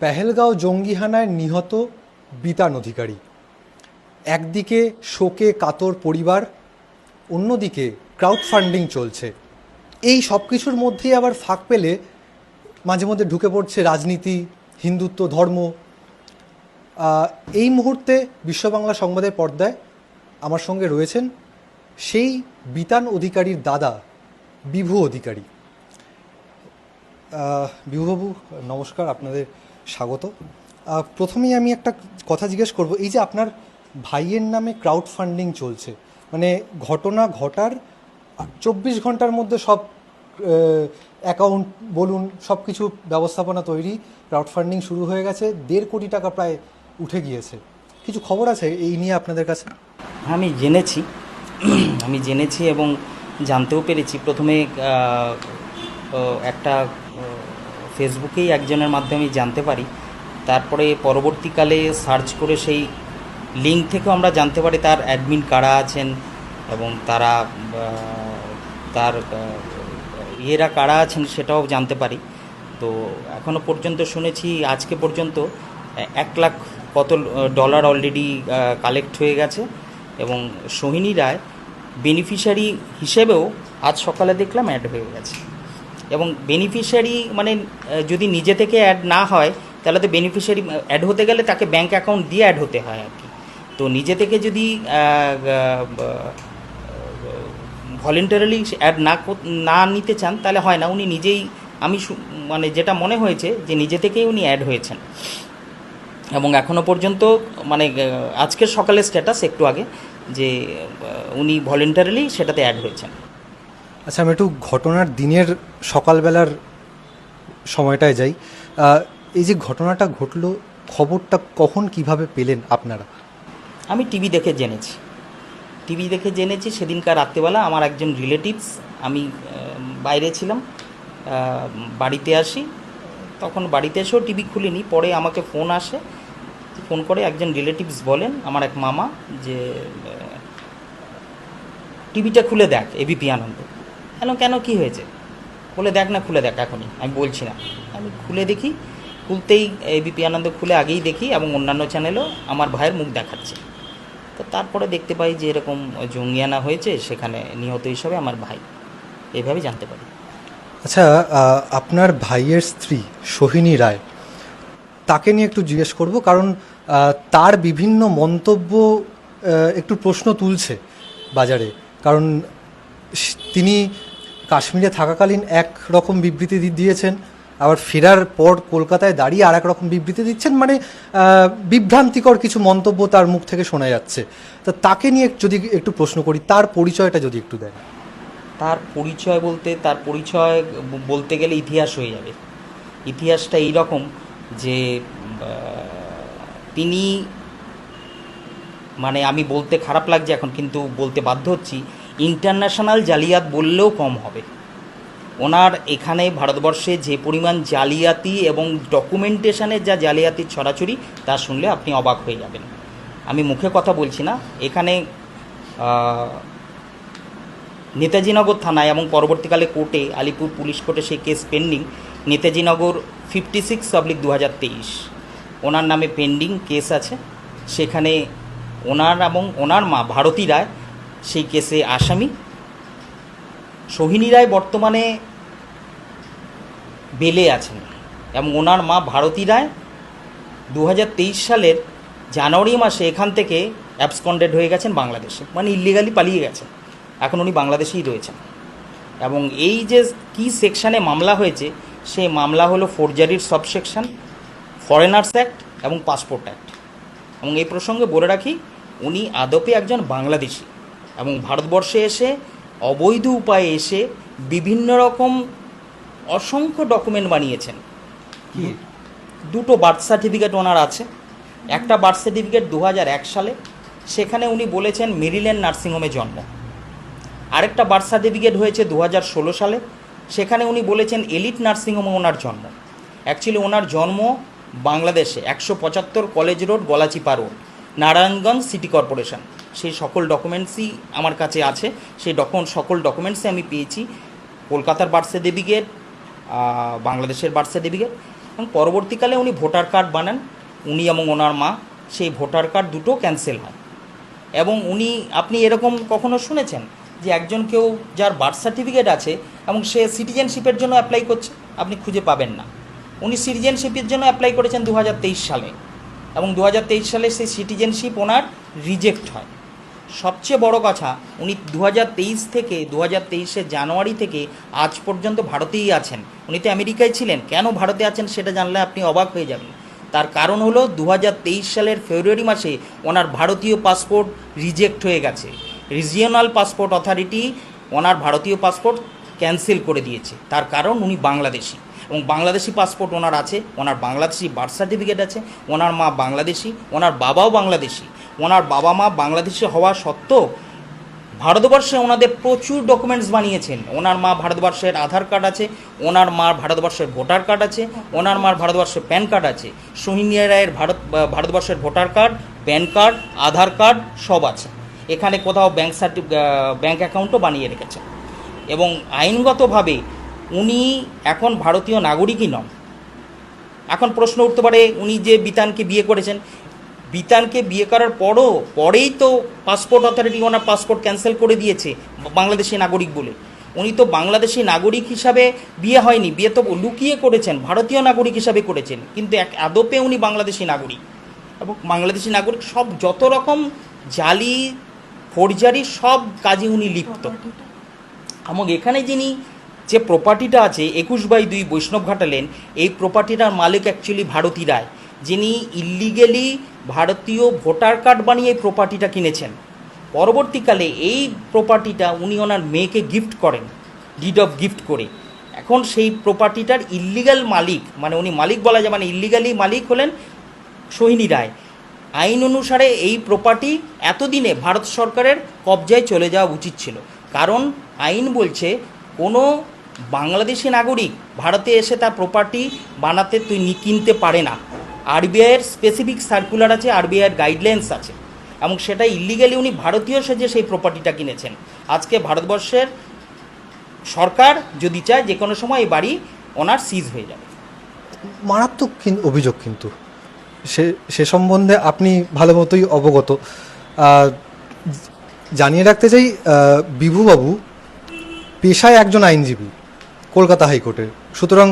পেহেলগাঁও জঙ্গি হানায় নিহত বিতান অধিকারী। একদিকে শোকে কাতর পরিবার, অন্যদিকে ক্রাউড ফান্ডিং চলছে। এই সব কিছুর মধ্যেই আবার ফাঁক পেলে মাঝে মধ্যে ঢুকে পড়ছে রাজনীতি, হিন্দুত্ব, ধর্ম। এই মুহূর্তে বিশ্ব বাংলা সংবাদের পর্দায় আমার সঙ্গে রয়েছেন সেই বিতান অধিকারীর দাদা, বিভু অধিকারী। বিভুবাবু, নমস্কার, আপনাদের স্বাগত। প্রথমেই আমি একটা কথা জিজ্ঞেস করব, এই যে আপনার ভাইয়ের নামে ক্রাউড ফান্ডিং চলছে মানে ঘটনা ঘটার চব্বিশ ঘণ্টার মধ্যে সব অ্যাকাউন্ট বলুন সব কিছু ব্যবস্থাপনা তৈরি ক্রাউড ফান্ডিং শুরু হয়ে গেছে, দেড় কোটি টাকা প্রায় উঠে গিয়েছে। কিছু খবর আছে এই নিয়ে আপনাদের কাছে? আমি জেনেছি আমি জেনেছি এবং জানতেও পেরেছি। প্রথমে একটা ফেসবুকেই একজনের মাধ্যমে জানতে পারি। তারপরে পরবর্তীকালে সার্চ করে সেই লিঙ্ক থেকেও আমরা জানতে পারি তার অ্যাডমিন কারা আছেন এবং তারা তার ইয়েরা কারা আছেন সেটাও জানতে পারি। তো এখনও পর্যন্ত শুনেছি, আজকে পর্যন্ত এক লাখ কত ডলার অলরেডি কালেক্ট হয়ে গেছে এবং সোহিনী রায় বেনিফিশিয়ারি হিসেবেও আজ সকালে দেখলাম অ্যাড হয়ে গেছে। এবং বেনিফিশিয়ারি মানে যদি নিজে থেকে অ্যাড না হয়, তাহলে তো বেনিফিশিয়ারি অ্যাড হতে গেলে তাকে ব্যাঙ্ক অ্যাকাউন্ট দিয়ে অ্যাড হতে হয় আর কি। তো নিজে থেকে যদি ভলেন্টারিলি অ্যাড না না নিতে চান, তাহলে হয় না। উনি নিজেই, আমি মানে যেটা মনে হয়েছে যে নিজে থেকেই উনি অ্যাড হয়েছেন। এবং এখনও পর্যন্ত মানে আজকের সকালের স্ট্যাটাস একটু আগে, যে উনি ভলেন্টারিলি সেটাতে অ্যাড হয়েছেন। আচ্ছা আমি একটু ঘটনার দিনের সকালবেলার সময়টায় যাই। এই যে ঘটনাটা ঘটলো, খবরটা কখন কীভাবে পেলেন আপনারা? আমি টিভি দেখে জেনেছি। টিভি দেখে জেনেছি সেদিনকার রাত্রেবেলা আমার একজন রিলেটিভস আমি বাইরে ছিলাম বাড়িতে আসি। তখন বাড়িতে এসেও টিভি খুলিনি, পরে আমাকে ফোন আসে। ফোন করে একজন রিলেটিভস বলেন, আমার এক মামা, যে টিভিটা খুলে দেখ এবিপি আনন্দ। কেন কেন, কি হয়েছে? বলে, দেখ না, খুলে দেখ এখনই। আমি বলছি না। আমি খুলে দেখি, খুলতেই এবিপি আনন্দ খুলে আগেই দেখি এবং অন্যান্য চ্যানেলও আমার ভাইয়ের মুখ দেখাচ্ছে। তো তারপরে দেখতে পাই যে, এরকম জঙ্গিয়ানা হয়েছে, সেখানে নিহত হিসাবে আমার ভাই। এইভাবে জানতে পারি। আচ্ছা আপনার ভাইয়ের স্ত্রী সোহিনী রায়, তাকে নিয়ে একটু জিজ্ঞেস করব, কারণ তার বিভিন্ন মন্তব্য একটু প্রশ্ন তুলছে বাজারে। কারণ, তিনি কাশ্মীরে থাকাকালীন এক রকম বিবৃতি দিয়েছেন। আবার ফেরার পর কলকাতায় দাঁড়িয়ে আর এক রকম বিবৃতি দিচ্ছেন। মানে বিভ্রান্তিকর কিছু মন্তব্য তার মুখ থেকে শোনা যাচ্ছে। তা তাকে নিয়ে যদি একটু প্রশ্ন করি, তার পরিচয়টা যদি একটু দেন। তার পরিচয় বলতে, তার পরিচয় বলতে গেলে ইতিহাস হয়ে যাবে। ইতিহাসটা এই রকম যে তিনি মানে আমি বলতে খারাপ লাগছে এখন, কিন্তু বলতে বাধ্য হচ্ছি ইন্টারন্যাশনাল জালিয়াত বললেও কম হবে। ওনার এখানে ভারতবর্ষে যে পরিমাণ জালিয়াতি এবং ডকুমেন্টেশনের যা জালিয়াতির ছড়াছড়ি, তা শুনলে আপনি অবাক হয়ে যাবেন। আমি মুখে কথা বলছি না। এখানে নেতাজিনগর থানায় এবং পরবর্তীকালে কোর্টে, আলিপুর পুলিশ কোর্টে সেই case pending Netajinagar fifty six public দু হাজার তেইশ। ওনার নামে পেন্ডিং কেস আছে। সেখানে ওনার এবং ওনার মা, ভারতী রায় সেই কেসে আসামি। সোহিনী রায় বর্তমানে বেলে আছেন এবং ওনার মা ভারতী রায় দু হাজার তেইশ সালের জানুয়ারি মাসে এখান থেকে অ্যাবসকন্ডেড হয়ে গেছেন বাংলাদেশে মানে ইলিগালি পালিয়ে গেছেন। এখন উনি বাংলাদেশেই রয়েছেন। এবং এই যে কি সেকশানে মামলা হয়েছে সেই মামলা হলো ফোরজারির সব সেকশন ফরেনার্স অ্যাক্ট এবং পাসপোর্ট অ্যাক্ট এবং এই প্রসঙ্গে বলে রাখি, উনি আদপে একজন বাংলাদেশি। এবং ভারতবর্ষে এসে অবৈধ উপায়ে এসে বিভিন্ন রকম অসংখ্য ডকুমেন্ট বানিয়েছেন। দুটো বার্থ সার্টিফিকেট ওনার আছে। একটা বার্থ সার্টিফিকেট দু এক সালে সেখানে উনি বলেছেন মেরিল্যান্ড নার্সিংহোমে জন্ম। আরেকটা বার্থ সার্টিফিকেট হয়েছে দু হাজার ষোলো সালে সেখানে উনি বলেছেন এলিট নার্সিংহোমে ওনার জন্ম। অ্যাকচুয়ালি ওনার জন্ম বাংলাদেশে একশো পঁচাত্তর college road Galachipa road. Narayanganj city corporation. সেই সকল ডকুমেন্টসই আমার কাছে আছে। সেই ডকুমেন্ট সকল ডকুমেন্টসই আমি পেয়েছি। কলকাতার বার্থ সার্টিফিকেট বাংলাদেশের বার্থ সার্টিফিকেট এবং পরবর্তীকালে উনি ভোটার কার্ড বানান, উনি এবং ওনার মা। সেই ভোটার কার্ড দুটো ক্যান্সেল হয়। এবং উনি, আপনি এরকম কখনো শুনেছেন যে একজন কেউ যার বার্থ সার্টিফিকেট আছে এবং সে সিটিজেনশিপের জন্য অ্যাপ্লাই করছে? আপনি খুঁজে পাবেন না। উনি সিটিজেনশিপের জন্য অ্যাপ্লাই করেছেন দু হাজার তেইশ সালে। এবং দু হাজার তেইশ সালে সেই সিটিজেনশিপ ওনার রিজেক্ট হয়। সবচেয়ে বড় কথা, উনি দু থেকে দু হাজার জানুয়ারি থেকে আজ পর্যন্ত ভারতেই আছেন। উনি তো আমেরিকায় ছিলেন। কেন ভারতে আছেন সেটা জানলে আপনি অবাক হয়ে যাবেন। তার কারণ হলো দু হাজার তেইশ সালের ফেব্রুয়ারি মাসে ওনার ভারতীয় পাসপোর্ট রিজেক্ট হয়ে গেছে। রিজিওনাল পাসপোর্ট অথরিটি ওনার ভারতীয় পাসপোর্ট ক্যান্সেল করে দিয়েছে। তার কারণ উনি বাংলাদেশি। এবং বাংলাদেশি পাসপোর্ট ওনার আছে, ওনার বাংলাদেশি বার্থ সার্টিফিকেট আছে, ওনার মা বাংলাদেশি, ওনার বাবাও বাংলাদেশি। ওনার বাবা মা বাংলাদেশি হওয়া সত্ত্বেও ভারতবর্ষে ওনাদের প্রচুর ডকুমেন্টস বানিয়েছেন। ওনার মা ভারতবর্ষের আধার কার্ড আছে, ওনার মার ভারতবর্ষের ভোটার কার্ড আছে, ওনার মার ভারতবর্ষের প্যান কার্ড আছে। সোহিনিয়া রায়ের ভারত, ভারতবর্ষের voter card, PAN card, Aadhaar card সব আছে। এখানে কোথাও ব্যাংক সার্টি ব্যাংক অ্যাকাউন্টও বানিয়ে রেখেছেন। এবং আইনগতভাবে উনি এখন ভারতীয় নাগরিকই নন। এখন প্রশ্ন উঠতে পারে উনি যে বিতানকে বিয়ে করেছেন বিতানকে বিয়ে করার পরও পরেই তো পাসপোর্ট অথরিটি ওনার পাসপোর্ট ক্যান্সেল করে দিয়েছে বাংলাদেশি নাগরিক বলে। উনি তো বাংলাদেশি নাগরিক হিসাবে বিয়ে হয়নি বিয়ে তো লুকিয়ে করেছেন ভারতীয় নাগরিক হিসাবে করেছেন কিন্তু এক আদপে উনি বাংলাদেশি নাগরিক। এবং বাংলাদেশি নাগরিক সব যত রকম জালি ফোরজারি সব কাজে উনি লিপ্ত। এবং এখানে যিনি যে প্রপার্টিটা আছে, একুশ বাই দুই বৈষ্ণব ঘাটালেন এই প্রপার্টিটার মালিক অ্যাকচুয়ালি ভারতী রায়, যিনি ইল্লিগেলি ভারতীয় ভোটার কার্ড বানিয়ে এই প্রপার্টিটা কিনেছেন। পরবর্তীকালে এই প্রপার্টিটা উনি ওনার মেয়েকে গিফট করেন ডিড অফ গিফট করে। এখন সেই প্রপার্টিটার ইল্লিগাল মালিক মানে উনি মালিক বলা যায় মানে ইল্লিগালি মালিক হলেন সোহিনী রায়। আইন অনুসারে এই প্রপার্টি এতদিনে ভারত সরকারের কবজায় চলে যাওয়া উচিত ছিল। কারণ আইন বলছে, কোনো বাংলাদেশি নাগরিক, ভারতে এসে তার প্রপার্টি বানাতে তুই কিনতে পারে না। আরবিআইয়ের স্পেসিফিক সার্কুলার আছে আরবিআইয়ের গাইডলাইন্স আছে। এবং সেটা ইলিগালি উনি ভারতীয় সেজে সেই প্রপার্টিটা কিনেছেন। আজকে ভারতবর্ষের সরকার যদি চায়, যে কোনো সময় এই বাড়ি ওনার সিজ হয়ে যাবে। মারাত্মক অভিযোগ কিন্তু। সে সে সম্বন্ধে আপনি ভালো মতোই অবগত। জানিয়ে রাখতে চাই বিভুবাবু পেশায় একজন আইনজীবী। কলকাতা হাইকোর্টের। সুতরাং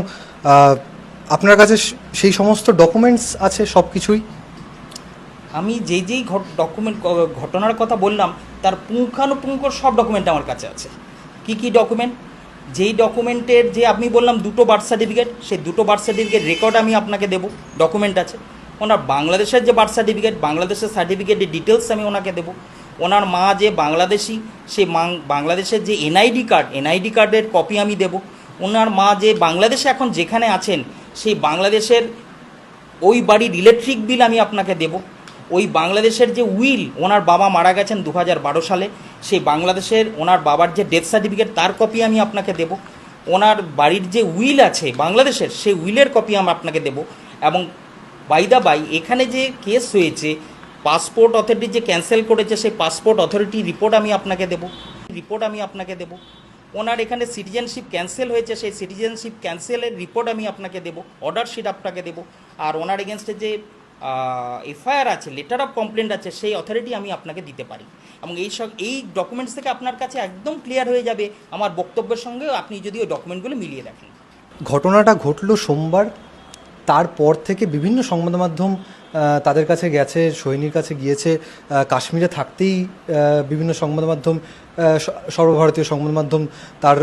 আপনার কাছে সেই সমস্ত ডকুমেন্টস আছে সব কিছুই আমি যেই যেই ডকুমেন্ট ঘটনার কথা বললাম, তার পুঙ্খানুপুঙ্খ সব ডকুমেন্ট আমার কাছে আছে। কি কি ডকুমেন্ট যেই ডকুমেন্টের যে আপনি বললাম দুটো বার্থ সার্টিফিকেট সেই দুটো বার্থ সার্টিফিকেট রেকর্ড আমি আপনাকে দেবো ডকুমেন্ট আছে। ওনার বাংলাদেশের যে বার্থ সার্টিফিকেট বাংলাদেশের সার্টিফিকেটের ডিটেলস আমি ওনাকে দেবো। ওনার মা যে বাংলাদেশি, সে বাংলাদেশের যে এনআইডি কার্ড এনআইডি কার্ডের কপি আমি দেবো। ওনার মা যে বাংলাদেশে এখন যেখানে আছেন, সেই বাংলাদেশের ওই বাড়ির ইলেকট্রিক বিল আমি আপনাকে দেব। ওই বাংলাদেশের যে উইল ওনার বাবা মারা গেছেন দু সালে, সেই বাংলাদেশের ওনার বাবার যে ডেথ সার্টিফিকেট তার কপি আমি আপনাকে দেব। ওনার বাড়ির যে উইল আছে বাংলাদেশের, সেই উইলের কপি আমি আপনাকে দেব। এবং বাইদা বাই এখানে যে কেস হয়েছে পাসপোর্ট অথরিটি যে ক্যান্সেল করেছে, সেই পাসপোর্ট অথরিটি রিপোর্ট আমি আপনাকে দেব। রিপোর্ট আমি আপনাকে দেব। ওনার এখানে সিটিজেনশিপ ক্যান্সেল হয়েছে, সেই সিটিজেনশিপ ক্যান্সেলের রিপোর্ট আমি আপনাকে দেবো অর্ডার শিট আপনাকে দেবো। আর ওনার এগেনস্টে যে এফআইআর আছে লেটার অফ কমপ্লেন্ট আছে, সেই অথরিটি আমি আপনাকে দিতে পারি। এবং এই সব, এই ডকুমেন্টস থেকে আপনার কাছে একদম ক্লিয়ার হয়ে যাবে, আমার বক্তব্যের সঙ্গে আপনি যদি ওই ডকুমেন্টগুলো মিলিয়ে রাখেন ঘটনাটা ঘটলো সোমবার তারপর থেকে বিভিন্ন সংবাদ মাধ্যম তাদের কাছে গেছে, সৈনির কাছে গিয়েছে কাশ্মীরে থাকতেই বিভিন্ন সংবাদ মাধ্যম সর্বভারতীয় সংবাদ মাধ্যম তার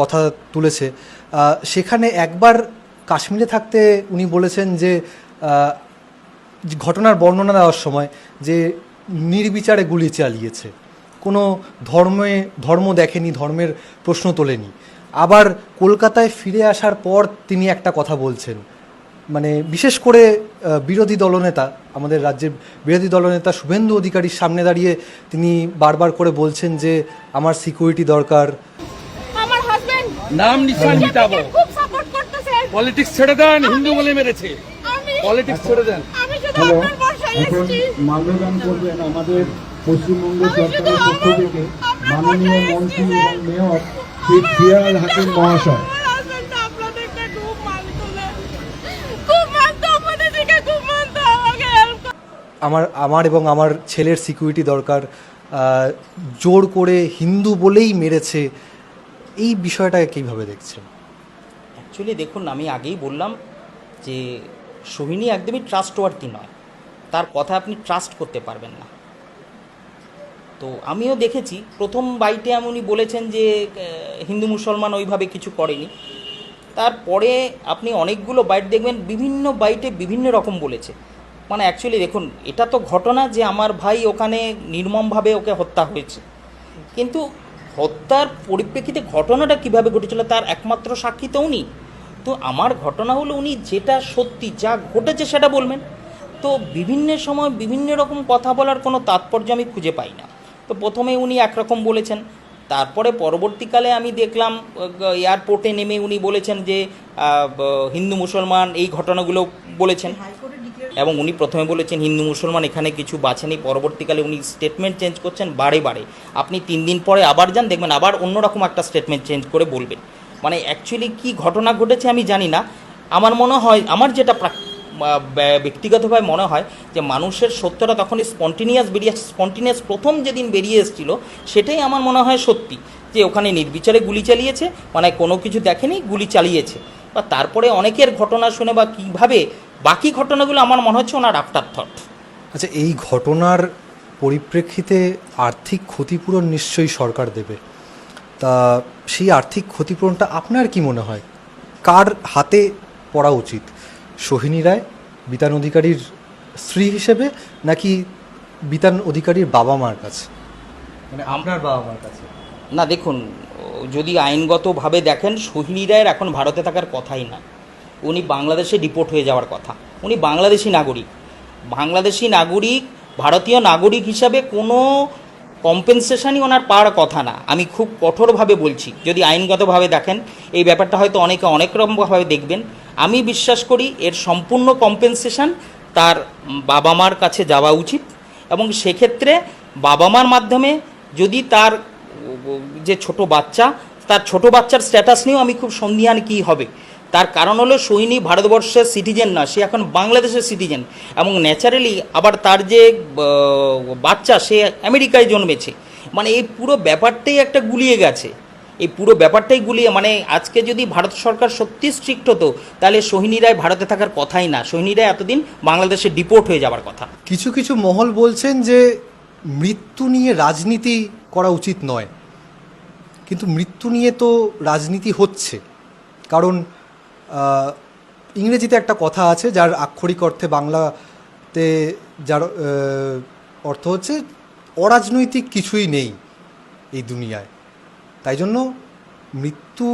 কথা তুলেছে। সেখানে একবার কাশ্মীরে থাকতে উনি বলেছেন যে ঘটনার বর্ণনা দেওয়ার সময় যে নির্বিচারে গুলি চালিয়েছে। কোনো ধর্মে, ধর্ম দেখেনি, ধর্মের প্রশ্ন তোলেনি। আবার কলকাতায় ফিরে আসার পর তিনি একটা কথা বলছেন। মানে বিশেষ করে বিরোধী দলনেতা আমাদের রাজ্যের বিরোধী দলনেতা শুভেন্দু অধিকারীর সামনে দাঁড়িয়ে তিনি বারবার করে বলছেন যে আমার সিকিউরিটি দরকার। আমার হাজবেন্ড নাম নিশান মিটাবো খুব পলিটিক্স ছেড়ে দেন হিন্দু বলে মেরেছে। আমি পলিটিক্স ছেড়ে দেন। হ্যালো এখন এসেছি। মাল্যদান করবেন আমাদের পশ্চিমবঙ্গ সরকারের পক্ষ থেকে মাননীয় মন্ত্রী এবং মেয়র শ্রী ফিয়াল হাকিম মহাশয়। আমার আমার এবং আমার ছেলের সিকিউরিটি দরকার জোর করে হিন্দু বলেই মেরেছে, এই বিষয়টাকে কীভাবে দেখছেন? অ্যাকচুয়ালি দেখুন, আমি আগেই বললাম যে সোহিনী একদমই ট্রাস্টওয়ার্থি নয়। তার কথা আপনি ট্রাস্ট করতে পারবেন না। তো আমিও দেখেছি, প্রথম বাইটে উনি বলেছেন যে হিন্দু মুসলমান ওইভাবে কিছু করেনি। তারপরে আপনি অনেকগুলো বাইট দেখবেন, বিভিন্ন বাইটে বিভিন্ন রকম বলেছে। মানে অ্যাকচুয়ালি দেখুন, এটা তো ঘটনা যে আমার ভাই ওখানে নির্মমভাবে ওকে হত্যা হয়েছে। কিন্তু হত্যার পরিপ্রেক্ষিতে ঘটনাটা কীভাবে ঘটেছিল তার একমাত্র সাক্ষী তো উনি। তো আমার ঘটনা হলো উনি যেটা সত্যি যা ঘটেছে সেটা বলবেন। তো বিভিন্ন সময় বিভিন্ন রকম কথা বলার কোনো তাৎপর্য আমি খুঁজে পাই না। তো প্রথমে উনি একরকম বলেছেন, তারপরে পরবর্তীকালে আমি দেখলাম এয়ারপোর্টে নেমে উনি বলেছেন যে হিন্দু মুসলমান এই ঘটনাগুলো বলেছেন। এবং উনি প্রথমে বলেছেন, হিন্দু মুসলমান এখানে কিছু বাছেনি পরবর্তীকালে উনি স্টেটমেন্ট চেঞ্জ করছেন বারে বারে। আপনি তিন দিন পরে আবার যান, দেখবেন আবার অন্যরকম একটা স্টেটমেন্ট চেঞ্জ করে বলবেন। মানে অ্যাকচুয়ালি কি ঘটনা ঘটেছে আমি জানি না। আমার মনে হয়, আমার যেটা ব্যক্তিগতভাবে মনে হয় যে মানুষের সত্যটা তখন স্পন্টিনিয়াস বেরিয়ে স্পন্টিনিয়াস প্রথম যেদিন বেরিয়ে এসেছিল, সেটাই আমার মনে হয় সত্যি। যে ওখানে নির্বিচারে গুলি চালিয়েছে মানে কোনো কিছু দেখেনি, গুলি চালিয়েছে। বা তারপরে অনেকের ঘটনা শুনে বা কীভাবে বাকি ঘটনাগুলো আমার মনে হচ্ছে ওনার আফটার থট আচ্ছা এই ঘটনার পরিপ্রেক্ষিতে আর্থিক ক্ষতিপূরণ নিশ্চয়ই সরকার দেবে। তা সেই আর্থিক ক্ষতিপূরণটা আপনার কি মনে হয়? কার হাতে পড়া উচিত? সোহিনী রায় বিতান অধিকারীর স্ত্রী হিসেবে নাকি বিতান অধিকারীর বাবা মার কাছে? মানে আপনার বাবা মার কাছে? না দেখুন যদি আইনগতভাবে দেখেন সোহিনী রায়ের এখন ভারতে থাকার কথাই না। উনি বাংলাদেশে ডিপোর্ট হয়ে যাওয়ার কথা। উনি বাংলাদেশি নাগরিক। বাংলাদেশি নাগরিক, ভারতীয় নাগরিক হিসাবে কোনো কম্পেনসেশনই ওনার পাওয়ার কথা না। আমি খুব কঠোরভাবে বলছি। যদি আইনগতভাবে দেখেন, এই ব্যাপারটা হয়তো অনেকে অনেক রকমভাবে দেখবেন। আমি বিশ্বাস করি এর সম্পূর্ণ কম্পেনসেশন তার বাবা মার কাছে যাওয়া উচিত এবং সেক্ষেত্রে বাবা মার মাধ্যমে যদি তার যে ছোট বাচ্চা, তার ছোট বাচ্চার স্ট্যাটাস নিয়েও আমি খুব সন্ধিহান কী হবে। তার কারণ হলো সৈনী ভারতবর্ষের সিটিজেন না, সে এখন বাংলাদেশের সিটিজেন এবং ন্যাচারালি আবার তার যে বাচ্চা সে আমেরিকায় জন্মেছে। মানে এই পুরো ব্যাপারটাই একটা গুলিয়ে গেছে। এই পুরো ব্যাপারটাই গুলিয়ে মানে আজকে যদি ভারত সরকার সত্যি স্ট্রিক্ট হতো, তাহলে সোহিনী রায় ভারতে থাকার কথাই না। সোহিনী রায় এতদিন বাংলাদেশে ডিপোর্ট হয়ে যাওয়ার কথা। কিছু কিছু মহল বলছেন যে, মৃত্যু নিয়ে রাজনীতি করা উচিত নয়। কিন্তু মৃত্যু নিয়ে তো রাজনীতি হচ্ছে। কারণ ইংরেজিতে একটা কথা আছে যার আক্ষরিক অর্থে বাংলাতে যার অর্থ হচ্ছে অরাজনৈতিক কিছুই নেই এই দুনিয়ায়। তাই জন্য মৃত্যু,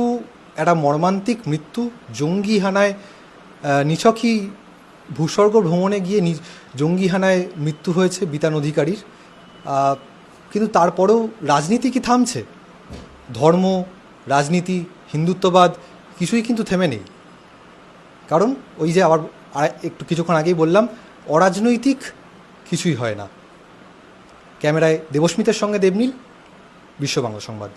একটা মর্মান্তিক মৃত্যু, জঙ্গি হানায় নিছকই ভূস্বর্গ ভ্রমণে গিয়ে জঙ্গি হানায় মৃত্যু হয়েছে বিতান অধিকারীর। কিন্তু তারপরেও রাজনীতি কি থামছে? ধর্ম, রাজনীতি, হিন্দুত্ববাদ কিছুই কিন্তু থেমে নেই। কারণ ওই যে আবার একটু কিছুক্ষণ আগেই বললাম, অরাজনৈতিক কিছুই হয় না। ক্যামেরায় দেবস্মিতের সঙ্গে দেবনীল, বিশ্ব বাংলা সংবাদ।